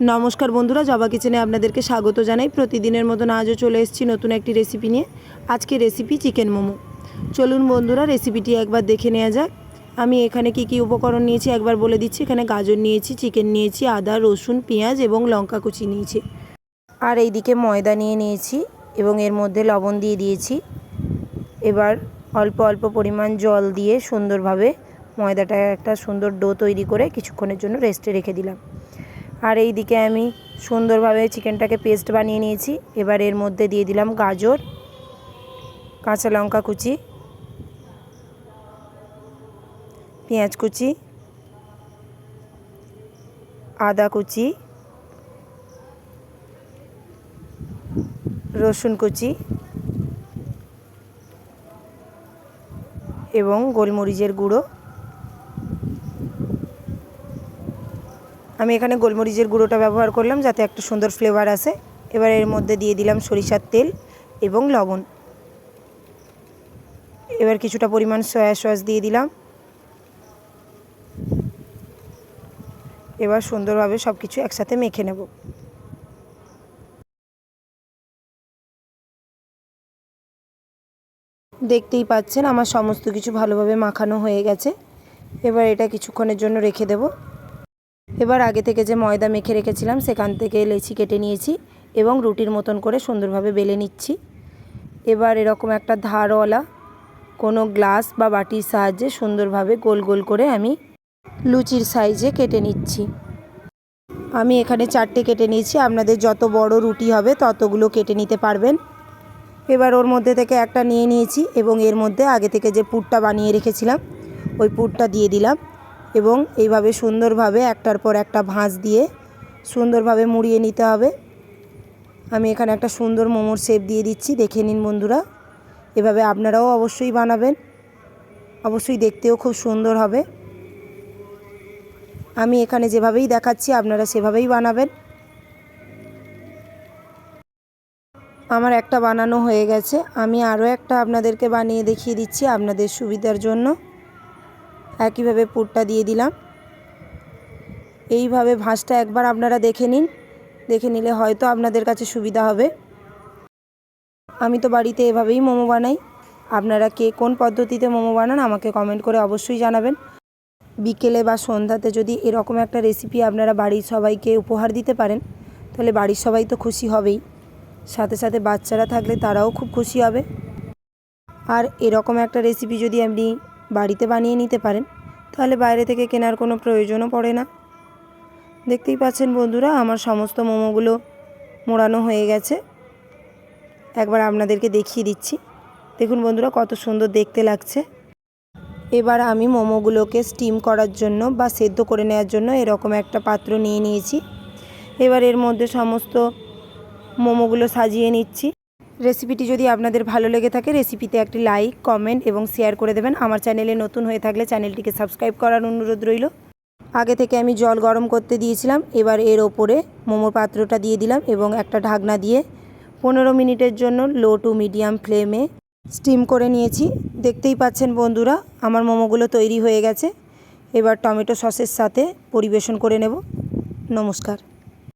নমস্কার বন্ধুরা, জবা কিচেনে আপনাদেরকে স্বাগত জানাই। প্রতিদিনের মতন আজও চলে এসেছি নতুন একটি রেসিপি নিয়ে। আজকে রেসিপি চিকেন মোমো। চলুন বন্ধুরা রেসিপিটি একবার দেখে নেওয়া যাক। আমি এখানে কি কি উপকরণ নিয়েছি একবার বলে দিচ্ছি। এখানে গাজর নিয়েছি চিকেন নিয়েছি, আদা, রসুন, পেঁয়াজ এবং লঙ্কা কুচি নিয়েছি। আর এইদিকে ময়দা নিয়ে নিয়েছি এবং এর মধ্যে লবণ দিয়ে দিয়েছি। এবার অল্প অল্প পরিমাণ জল দিয়ে সুন্দরভাবে ময়দাটা একটা সুন্দর ডো তৈরি করে কিছুক্ষণের জন্য রেস্টে রেখে দিলাম। আর এই দিকে আমি সুন্দরভাবে চিকেনটাকে পেস্ট বানিয়ে নিয়েছি। এবার এর মধ্যে দিয়ে দিলাম গাজর, কাঁচা লঙ্কা কুচি, পেঁয়াজ কুচি, আদা কুচি, রসুন কুচি এবং গোলমরিচের গুঁড়ো। আমি এখানে গোলমরিচের গুঁড়োটা ব্যবহার করলাম যাতে একটা সুন্দর ফ্লেভার আসে। এবার এর মধ্যে দিয়ে দিলাম সরিষার তেল এবং লবণ। এবার কিছুটা পরিমাণ সয়া সস দিয়ে দিলাম। এবার সুন্দরভাবে সব কিছু একসাথে মেখে নেব। দেখতেই পাচ্ছেন আমার সমস্ত কিছু ভালোভাবে মাখানো হয়ে গেছে। এবার এটা কিছুক্ষণের জন্য রেখে দেব। এবার আগে থেকে যে ময়দা মেখে রেখেছিলাম, সেখান থেকে লেচি কেটে নিয়েছি এবং রুটির মতন করে সুন্দরভাবে বেলে নিচ্ছি। এবার এরকম একটা ধারওয়ালা কোনো গ্লাস বা বাটির সাহায্যে সুন্দরভাবে গোল গোল করে আমি লুচির সাইজে কেটে নিচ্ছি। আমি এখানে চারটে কেটে নিয়েছি, আপনাদের যত বড় রুটি হবে ততগুলো কেটে নিতে পারবেন। এবার ওর মধ্যে থেকে একটা নিয়ে নিয়েছি এবং এর মধ্যে আগে থেকে যে পুরটা বানিয়ে রেখেছিলাম, ওই পুরটা দিয়ে দিলাম। এবং এইভাবে সুন্দরভাবে একটার পর একটা ভাঁজ দিয়ে সুন্দরভাবে মুড়িয়ে নিতে হবে। আমি এখানে একটা সুন্দর মোমোর শেপ দিয়ে দিচ্ছি, দেখে নিন বন্ধুরা। এভাবে আপনারাও অবশ্যই বানাবেন। অবশ্যই দেখতেও খুব সুন্দর হবে। আমি এখানে যেভাবেই দেখাচ্ছি, আপনারা সেভাবেই বানাবেন। আমার একটা বানানো হয়ে গেছে। আমি আরও একটা আপনাদেরকে বানিয়ে দেখিয়ে দিচ্ছি আপনাদের সুবিধার জন্য। একইভাবে পুরটা দিয়ে দিলাম। এইভাবে ভাঁজটা একবার আপনারা দেখে নিন। দেখে নিলে হয়তো আপনাদের কাছে সুবিধা হবে। আমি তো বাড়িতে এভাবেই মোমো বানাই। আপনারা কে কোন পদ্ধতিতে মোমো বানান আমাকে কমেন্ট করে অবশ্যই জানাবেন। বিকেলে বা সন্ধ্যাতে যদি এরকম একটা রেসিপি আপনারা বাড়ির সবাইকে উপহার দিতে পারেন, তাহলে বাড়ির সবাই তো খুশি হবেই। সাথে সাথে বাচ্চারা থাকলে তারাও খুব খুশি হবে। আর এরকম একটা রেসিপি যদি আপনি বাড়িতে বানিয়ে নিতে পারেন, তাহলে বাইরে থেকে কেনার কোনো প্রয়োজনও পড়ে না। দেখতেই পাচ্ছেন বন্ধুরা, আমার সমস্ত মোমোগুলো মোড়ানো হয়ে গেছে। একবার আপনাদেরকে দেখিয়ে দিচ্ছি। দেখুন বন্ধুরা, কত সুন্দর দেখতে লাগছে। এবার আমি মোমোগুলোকে স্টিম করার জন্য বা সেদ্ধ করে নেওয়ার জন্য এরকম একটা পাত্র নিয়ে নিয়েছি। এবার এর মধ্যে সমস্ত মোমোগুলো সাজিয়ে নিচ্ছি। রেসিপিটি যদি আপনাদের ভালো লেগে থাকে, রেসিপিতে একটি লাইক, কমেন্ট এবং শেয়ার করে দেবেন। আমার চ্যানেলে নতুন হয়ে থাকলে চ্যানেলটিকে সাবস্ক্রাইব করার অনুরোধ রইল। আগে থেকে আমি জল গরম করতে দিয়েছিলাম, এবার এর ওপরে মোমোর পাত্রটা দিয়ে দিলাম এবং একটা ঢাকনা দিয়ে পনেরো মিনিটের জন্য লো টু মিডিয়াম ফ্লেমে স্টিম করে নিয়েছি। দেখতেই পাচ্ছেন বন্ধুরা, আমার মোমোগুলো তৈরি হয়ে গেছে। এবার টমেটো সসের সাথে পরিবেশন করে নেব। নমস্কার।